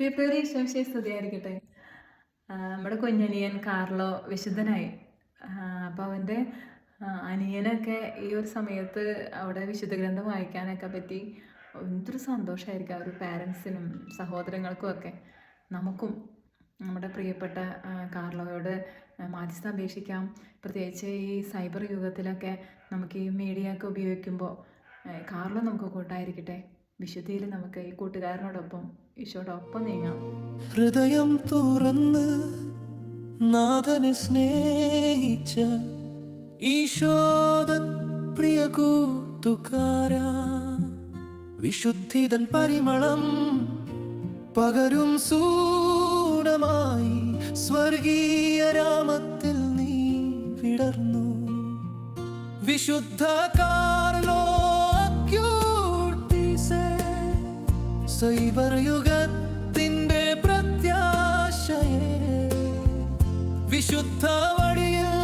പ്രിയപ്പെട്ടവരെ ഈശോമിശിയെ സ്തുതിയായിരിക്കട്ടെ. നമ്മുടെ കുഞ്ഞനിയൻ കാർലോ വിശുദ്ധനായി. അപ്പോൾ അവന്റെ അനിയനൊക്കെ ഈ ഒരു സമയത്ത് അവിടെ വിശുദ്ധ ഗ്രന്ഥം വായിക്കാനൊക്കെ പറ്റി എന്തൊരു സന്തോഷമായിരിക്കും ഒരു പാരൻസിനും സഹോദരങ്ങൾക്കും ഒക്കെ. നമുക്കും നമ്മുടെ പ്രിയപ്പെട്ട കാർലോയോട് മാധ്യസ്ഥ അപേക്ഷിക്കാം. പ്രത്യേകിച്ച് ഈ സൈബർ യുഗത്തിലൊക്കെ നമുക്ക് ഈ മീഡിയ ഒക്കെ ഉപയോഗിക്കുമ്പോൾ കാർലോ നമുക്ക് കൂട്ടായിരിക്കട്ടെ. വിശുദ്ധിയിൽ നമുക്ക് ഈ കൂട്ടുകാരനോടൊപ്പം ഈശോടൊപ്പം നീങ്ങാം. ഹൃദയം തുറന്ന് നാഥനെ സ്നേഹിച്ച ഈശോദൻ പ്രിയ കൂത്തുകാര. വിശുദ്ധിതൻ പരിമളം പകരും സൂടമായി സ്വർഗീയ രാമത്തിൽ നീ വിടർന്നു. വിശുദ്ധ കാർലോ സൈബർ യുഗത്തിന്റെ പ്രത്യാശയെ വിശുദ്ധ വഴിയിൽ